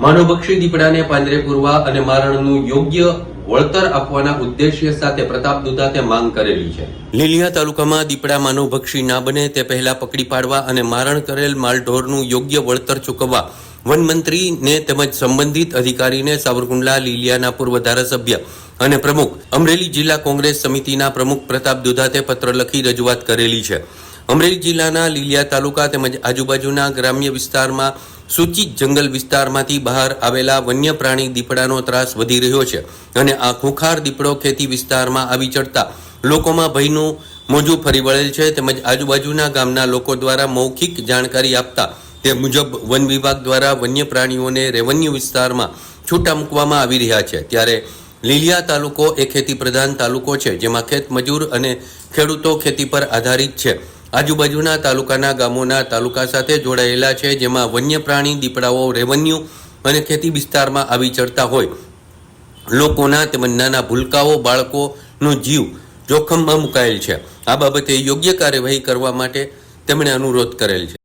માનવભક્ષી દીપડાને પાંજરે પૂરવા અને મારણનું યોગ્ય વળતર આપવાના ઉદ્દેશ્ય સાથે પ્રતાપ દુધાતે માંગ કરેલી છે. લીલિયા તાલુકામાં દીપડા માનવભક્ષી ના બને તે પહેલા પકડી પાડવા અને મારણ કરેલ માલઢોરનું યોગ્ય વળતર ચૂકવવા વનમંત્રીને તેમજ સંબંધિત અધિકારીને સાવરકુંડલા, લીલિયાના પૂર્વ ધારાસભ્ય અને પ્રમુખ અમરેલી જિલ્લા કોંગ્રેસ સમિતિના પ્રમુખ પ્રતાપ દુધાતે પત્ર લખી રજૂઆત કરેલી છે. અમરેલી જિલ્લાના લીલિયા તાલુકા તેમજ આજુબાજુના ગ્રામ્ય વિસ્તારમાં સૂચિત જંગલ વિસ્તારમાંથી બહાર આવેલા વન્ય પ્રાણી દીપડાનો ત્રાસ વધી રહ્યો છે અને આ ખુખાર દીપડો ખેતી વિસ્તારમાં આવી ચડતા લોકોમાં ભયનું મોજું ફરી વળેલ છે તેમજ આજુબાજુના ગામના લોકો દ્વારા મૌખિક જાણકારી આપતા તે મુજબ વન વિભાગ દ્વારા વન્ય પ્રાણીઓને રેવન્યુ વિસ્તારમાં છૂટા મૂકવામાં આવી રહ્યા છે. ત્યારે લીલિયા તાલુકો એ ખેતી પ્રધાન તાલુકો છે જેમાં ખેત મજૂર અને ખેડૂતો ખેતી પર આધારિત છે. આજુબાજુના તાલુકાના ગામોના તાલુકા સાથે જોડાયેલા છે, જેમાં વન્ય પ્રાણી દીપડાઓ રેવન્યુ અને ખેતી વિસ્તારમાં આવી ચડતા હોય. લોકોના તેમજ નાના ભૂલકાઓ, બાળકોનો જીવ જોખમમાં મુકાયેલ છે. આ બાબતે યોગ્ય કાર્યવાહી કરવા માટે તેમણે અનુરોધ કરેલ છે.